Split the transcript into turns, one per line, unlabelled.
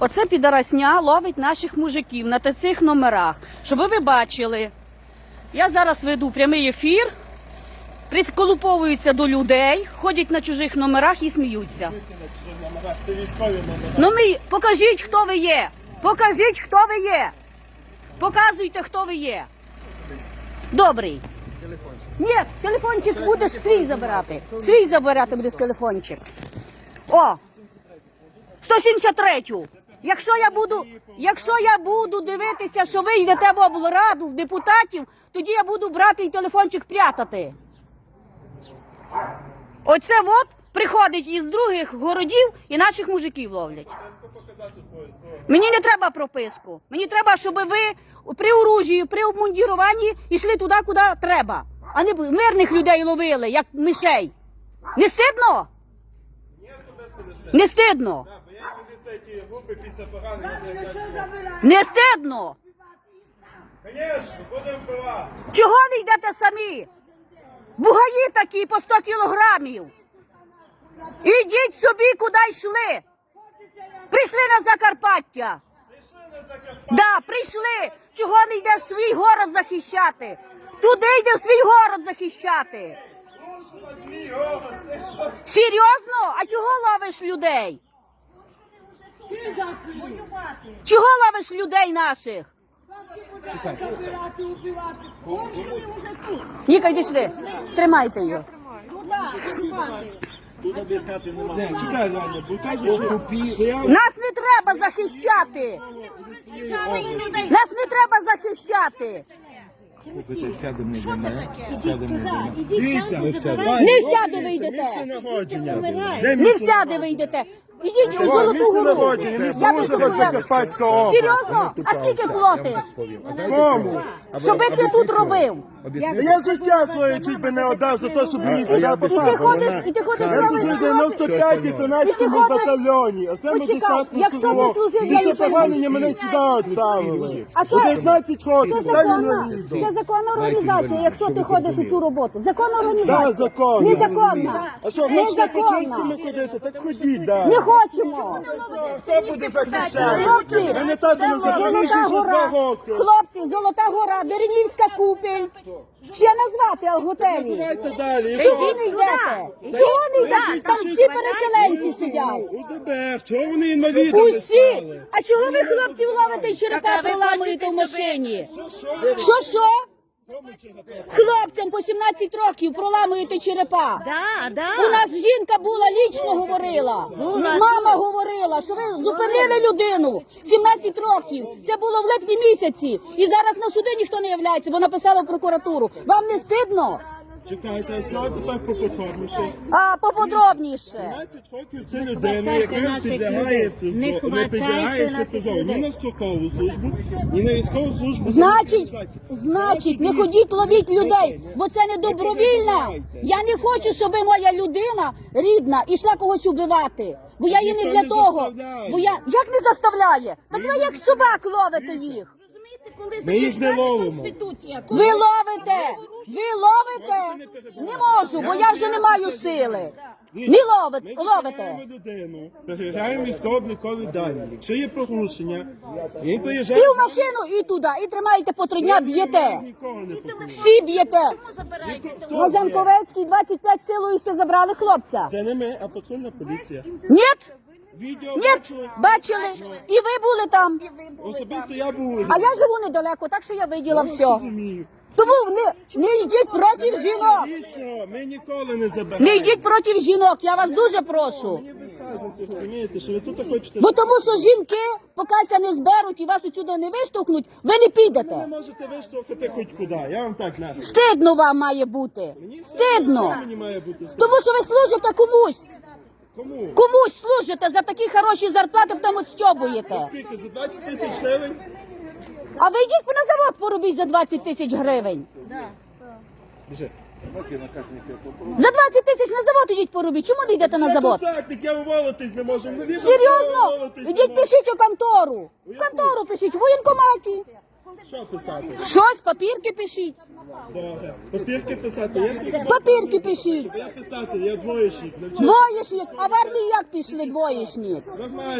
Оце підарасня ловить наших мужиків на цих номерах. Щоб ви бачили. Я зараз веду прямий ефір, приколуповуються до людей, ходять на чужих номерах і сміються.
Це військові номери.
Ну ми покажіть, хто ви є. Покажіть, хто ви є. Показуйте, хто ви є. Добрий. Ні, телефончик будеш свій забирати. Свій забирати будеш телефончик. О! 173. Якщо я буду, якщо я буду дивитися, що ви йдете в облраду, в депутатів, тоді я буду брати і телефончик прятати. Оце от приходить із других городів і наших мужиків ловлять. Мені не треба прописку. Мені треба, щоб ви при оружії, при обмундіруванні йшли туди, куди треба, а не мирних людей ловили, як мишей. Не стидно?
Не стидно. Такі групи після поранення. не
стидно.
Звісно, будемо вбивати.
Чого не йдете самі? Бугаї такі по 100 кілограмів. Ідіть собі, куди йшли. Прийшли на Закарпаття.
Прийшли на Закарпаття.
Да, прийшли. Чого не йдеш свій город захищати? Туди йде в свій город захищати. Серйозно? А чого ловиш людей? Чого ловиш людей наших?
Забирати, убивати. Кончені вже тут.
Ніка, йди сюди. Тримайте
чекай, ладно, що, що
Нас не треба захищати. Нас не треба захищати.
Що це таке?
Дивіться,
Не всяде ви йдете. Не всяде ви йдете. Ідіть у золоту гору. Я.
Область.
Серйозно? А скільки платиш?
Кому?
Що би ти тут робив?
Я життя своє чуть би не віддав за те, щоб мені сюди
І ти
попасти.
ходиш, і ти ходиш
Я служив в
хлопців.
95-й 13-му батальйоні, окремо
Почекай,
десантну
якщо ви служив, я
Після
нічого не
поранення мене сюди відправили.
А
У
це-
19 років,
Це
став
законна,
інвалідом.
це законна організація, якщо ти ходиш у цю роботу. Законна
Да,
організація. Незаконна.
А що, хочете
Незаконна.
по-київському ходити? Так ходіть, да.
Не хочемо.
Хто буде захищати?
Хлопці,
не
Золота
два
гора.
роки.
Хлопці, Золота гора, Деренівська купель. Ще назвати готелі.
Називайте далі.
Чого не йдете? Чого не йдете? Там всі переселенці сидять.
У ДБР, чого вони інвалідами
Усі.
стали?
А чого ви хлопців ловите і черепа приламуєте в машині?
Що, що?
Хлопцям по 17 років проламуєте черепа.
Да, да.
У нас жінка була лічно говорила. Мама говорила, що ви зупинили людину 17 років. Це було в липні місяці. І зараз на суди ніхто не являється, бо написала в прокуратуру. Вам не стидно?
Чекайте, що тепер поподробніше?
А поподробніше.
15 років це людина, яка підлягає
Не
не
хватайте
підлягає ще
наших
позову. Ні
людей.
на строкову службу, ні на військову службу.
Значить, значить, не ходіть ловіть людей, бо це не добровільна. Я не хочу, щоб моя людина рідна ішла когось убивати. Бо я її не
Ніхто
для
не
того.
заставляє.
Бо я як не заставляє? Так ви як собак ловите їх.
Розумієте, коли
Ми їх не
захищати
ловимо.
Конституція?
Ви ловите! Ви ловите! Не можу, бо я вже не маю сили. Не ловите,
Ми
ловите.
зупиняємо людину, перевіряємо військово-облікові дані. Якщо є порушення, він
І
приїжджає.
в машину, і туди, і тримаєте по три дня, б'єте.
Нікого не.
Всі б'єте.
Чому забираєте?
Хто
На
б'є?
Занковецькій 25 силою сте забрали хлопця.
Це не ми, а патрульна поліція.
Ні?
Відео
Ні?
бачили?
Бачили? І ви були там.
Особисто я був.
А я живу недалеко, так що я виділа все.
розумію.
Тому не, не йдіть проти жінок.
Лічно, ми ніколи не забираємо.
Не йдіть проти жінок, я вас дуже прошу.
Мені без разниці, розумієте, що ви тут хочете.
Бо тому що жінки, покася не зберуть і вас отсюди не виштовхнуть, ви не підете.
Ви
підете.
можете виштовхати хоч куди, я вам так нахуй.
Стидно вам має бути.
Мені
Стидно.
Мені має бути стидно?
Тому що ви служите комусь.
Кому?
Комусь служите за такі хороші зарплати, потім отстьобуєте.
Скільки? За 20 тисяч гривень?
А ви йдіть на завод поробіть за 20 тисяч гривень.
Біжи.
За 20 тисяч на завод ідіть поробіть. Чому не йдете на завод?
контактник, я уволитись не можу.
Серйозно? Ідіть пишіть у контору. В контору пишіть, в воєнкоматі.
Що писати?
Щось, папірки пишіть.
Добре. Папірки писати. Я всі
Папірки пишіть.
Я писати, я двоєшник. Навчив.
Двоєшник. А в армії як пішли двоєшник?
Нормально.